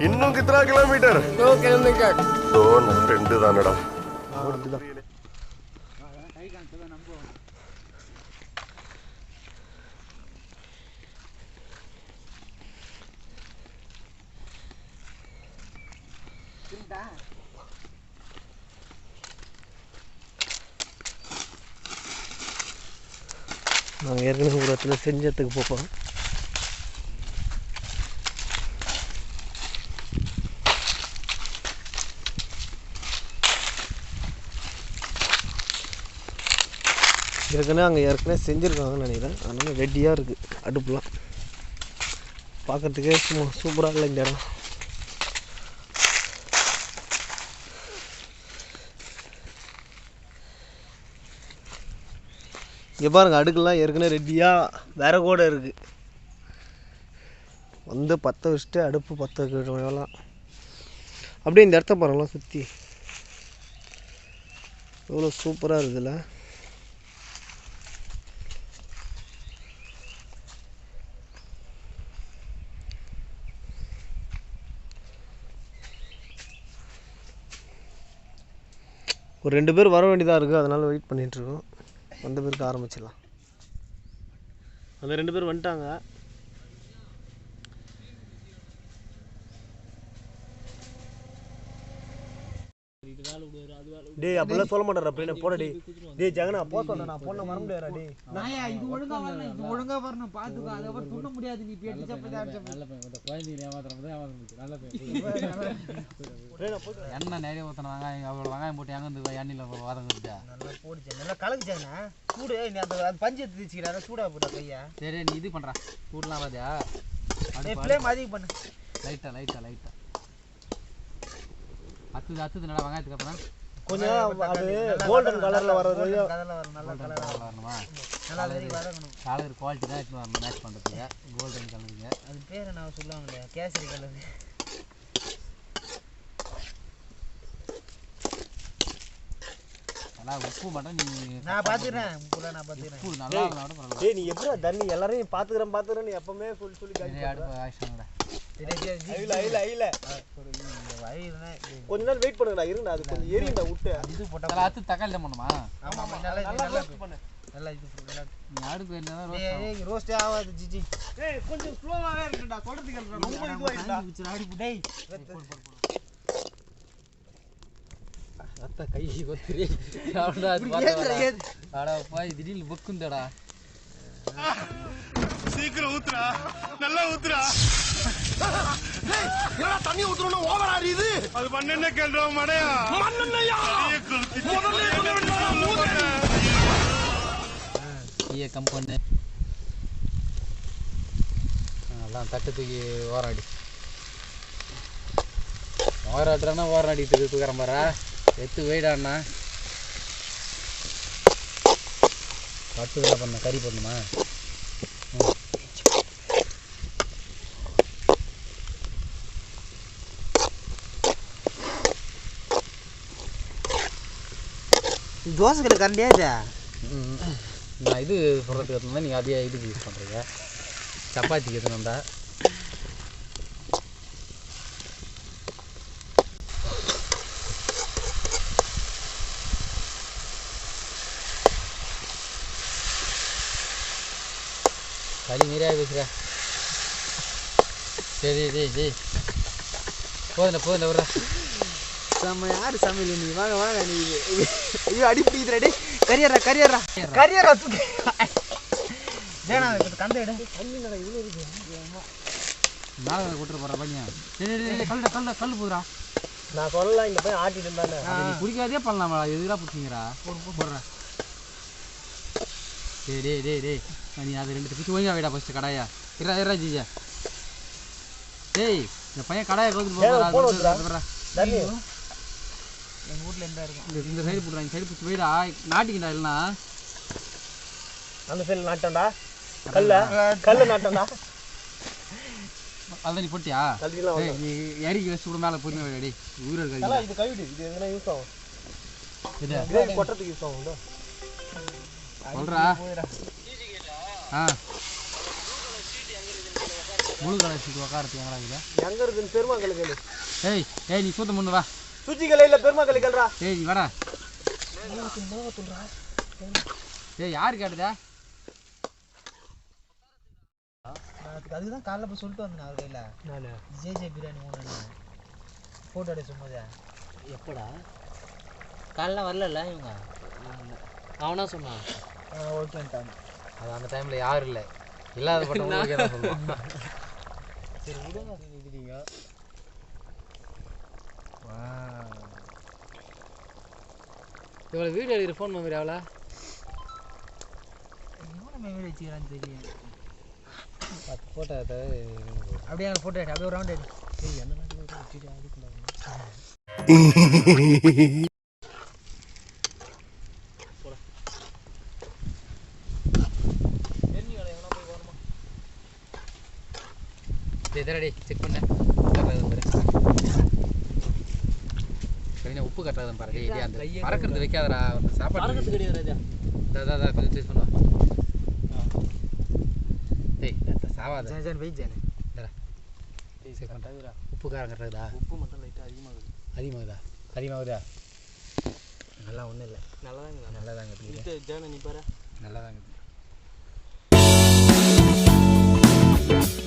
இன்னும் கித்தனா கிலோமீட்டர் ஓ நான் ரெண்டு தானடா. நாங்கள் ஏற்கனவே ஒரு இடத்துல செஞ்சத்துக்கு போப்போம் ஏற்கனவே அங்கே ஏற்கனவே செஞ்சுருக்காங்கன்னு நினைக்கிறேன். அதனால ரெடியாக இருக்குது அடுப்புலாம். பார்க்கறதுக்கே சும்மா சூப்பராக இல்லை இந்த இடம். இங்கே பாருங்க அடுக்கெல்லாம் ஏற்கனவே ரெடியாக கூட இருக்குது வந்து பற்ற வச்சுட்டு அடுப்பு பற்ற வைக்கிறவங்கலாம் அப்படியே இந்த இடத்த பாருங்களா சுற்றி எவ்வளோ சூப்பராக இருக்குதுல்ல. ஒரு ரெண்டு பேர் வர வேண்டியதாக இருக்குது அதனால் வெயிட் பண்ணிகிட்ருக்கோம் வந்த பேருக்கு ஆரம்பிச்சிடலாம். அந்த ரெண்டு பேர் வந்துட்டாங்க. டேய் அப்படிலாம் சொல்ல மாட்டேறா பிள்ளை போட டேய். டேய் ஜெகனா போ சொன்ன நான் பொண்ணை வர முடியாதா டேய் நாயா இது ஒழுங்கா வரணும் இது ஒழுங்கா வரணும் பாத்துக்கோ. அதுக்கப்புறம் துண்ண முடியாது நீ பேட்டி சப்பதி எண்ணெய் நிறைய ஊற்றின வெங்காயம் அவ்வளோ வெங்காயம் போட்டு எங்கே இருந்து எண்ணெயில் வதங்குது நல்லா போடுச்சு நல்லா கலக்குச்சாங்கண்ணா சூடு நீ அந்த பஞ்சு எடுத்து வச்சுக்கிறா சூடா போட்டா கையா சரி நீ இது பண்ணுறா கூட்டலாம் பாத்தியா? ஏய் ஃப்ளேம் அதிகம் பண்ணு. லைட்டாக லைட்டாக லைட்டாக அத்துது அத்துது நல்லா வெங்காயத்துக்கு அப்புறம். கொஞ்சம் அது கோல்டன் கலரில் வர வரையும் கலர்ல வரும் நல்லா கலர் வரணுமா நல்லா வரணும் கலர் குவாலிட்டி தான் வரணும் மேட்ச் பண்ணுறதுக்கு கோல்டன் கலருங்க அது பேர் என்ன சொல்லுவாங்க இல்லையா கேசரி கலர் நல்லா உப்பு மட்டும் நீ நான் பாத்துக்கிறேன். உப்புல நான் பாத்துக்கிறேன். உப்பு நல்லா பரவாயில்ல. நீ எப்படா தண்ணி எல்லாரையும் பார்த்துக்கிறேன் பார்த்துக்கிறேன்னு எப்பவுமே சொல்லி சொல்லி சரி அடுப்பு கொஞ்ச நேரம் வெயிட் பண்ணுங்கடா இருங்கடா அது கொஞ்சம் எரியும்டா விட்டு இது போட்டா அத்து தக்காளி தான் பண்ணுமா? ஆமா ஆமா நல்லா நல்லா நல்லா இது நல்லா என்ன ஏய், ஏய் ரோஸ்டே ஆகாது ஜிஜி. டேய் கொஞ்சம் ஸ்லோவாவே இருக்குடா சொல்றதுக்கு ரொம்ப இதுவாயிடுடா டேய் அத்த கை அது அடா போய் திடீர்னு புக்குந்தடா சீக்கிரம் ஊத்துறா நல்லா ஊத்துறா என்னடா தண்ணி ஊத்துறோம்னா ஓவர் ஆறியுது அது மண்ணெண்ணெய் கேள்றா மடையா மண்ணெண்ணெயா ஈய கம்பெனி தட்டு தூக்கி ஓராடி அடி ஓரம் ஆட்டுறானா ஓரம் எத்து வெயிடாண்ணா பட்டு பண்ண கறி பண்ணுமா தோசை கல்ல கரண்டியாச்சா நான் இது சொல்கிறதுக்கு எடுத்துனா நீங்கள் அதே இதுக்கு யூஸ் பண்ணுறீங்க சப்பாத்திக்கு எதுனா களி நீராக பேசுகிற சரி டேய் டேய் போதில்ல போதில்ல விட்றா. நம்ம யாரு சமையல் நீ? வாங்க வாங்க நீ. ஐயோ அடி பிடிக்குதுடா டேய். கரியறா கரியறா கரியறா தூக்கி. ஜேனா கந்த இடம் மேலே விட்டுட்டு போகிற பையன். கல்லுடா கல் போதுடா நான் சொல்லலாம் இந்த பையன் ஆட்டிட்டு நீ குடிக்காதே பண்ணலாமா பிடிச்சிங்கிறா டேய் டேய் டேய் டேய். நீ அதை ரெண்டு பிடிச்சி ஒழுங்கா வைடா ஃபஸ்ட்டு கடாயா. இரா இரா ஜிஜா. டேய் இந்த பையன் கடாயை கவுத்து ஏன் போன வந்துடா? போடுறா தண்ணி எங்க வீட்ல எந்த இருக்கும் இந்த இந்த சைடு போடுறா இந்த சைடு பிடிச்சி போயிடா. நாட்டிக்கிண்டா இல்லைனா அந்த சைடில் நாட்டண்டா கல்ல. கல்ல நாட்டண்டா அதான் நீ போட்டியா நீ இறக்கி வச்சு கூட மேலே வைடா டேய். உயிர் இருக்காது. இது கழுவிடு. இது எதுனா யூஸ் ஆகும். இது கொட்டுறதுக்கு யூஸ் ஆகும் இதோ. சொல்கிறா ஆ. முழு கலர்ஸுக்கு உக்காரத்துக்கு எங்கடா இருக்குது? எங்கே இருக்குன்னு பெருமாக்கல் கேளு. ஏய் ஏய் நீ சூத்த முன்னு வா. சுச்சி கலையில் பெருமாக்கல் கேளுடா ஏய் வாடா. ஏய் யார் கேட்டதா? அதுக்கு அதுக்கு தான் காலைல போய் சொல்லிட்டு வந்தேன் அவர் கையில் நான். ஜேஜே பிரியாணி ஒன்று ஃபோட்டோ எடுத்து சும்மாதே எப்படா? காலைல வரல இவங்க? அவனா சொன்னான் ஓகேன்ட்டாங்க அது அந்த டைமில் யாரும் இல்லை. இல்லாத சொல்லுவான். சரி விடுங்க இவ்வளோ வீடியோ எடுக்கிற ஃபோன் மெமரி எவ்வளோ எவ்வளோ மெமரி வச்சுக்கிறான்னு தெரியும் பத்து ஃபோட்டோ அப்படியே எனக்கு ஃபோட்டோ அப்படியே ஒரு ரவுண்ட் எடு எதிரடி? செக் பண்ண. கவிஞா உப்பு கட்டாதான் பாரு டேய் அந்த பறக்கிறது வைக்காதடா சாப்பாடு பறக்கிறது கிடையாது தா தா தா கொஞ்சம் டேஸ்ட் பண்ணுவா டேய் சாவாத. John John wait John. தரா டேய் செக் பண்ணுடா உப்பு காரம் கட்டுறதா உப்பு மட்டும் லைட்டா அதிகமாகுது. அதிகமாகுதா? அதிகமாகுதா? நல்லா ஒன்றும் இல்லை. நல்லா தாங்க நல்லா தாங்க ஜான நீ பாரு. நல்லா தாங்க Thank you.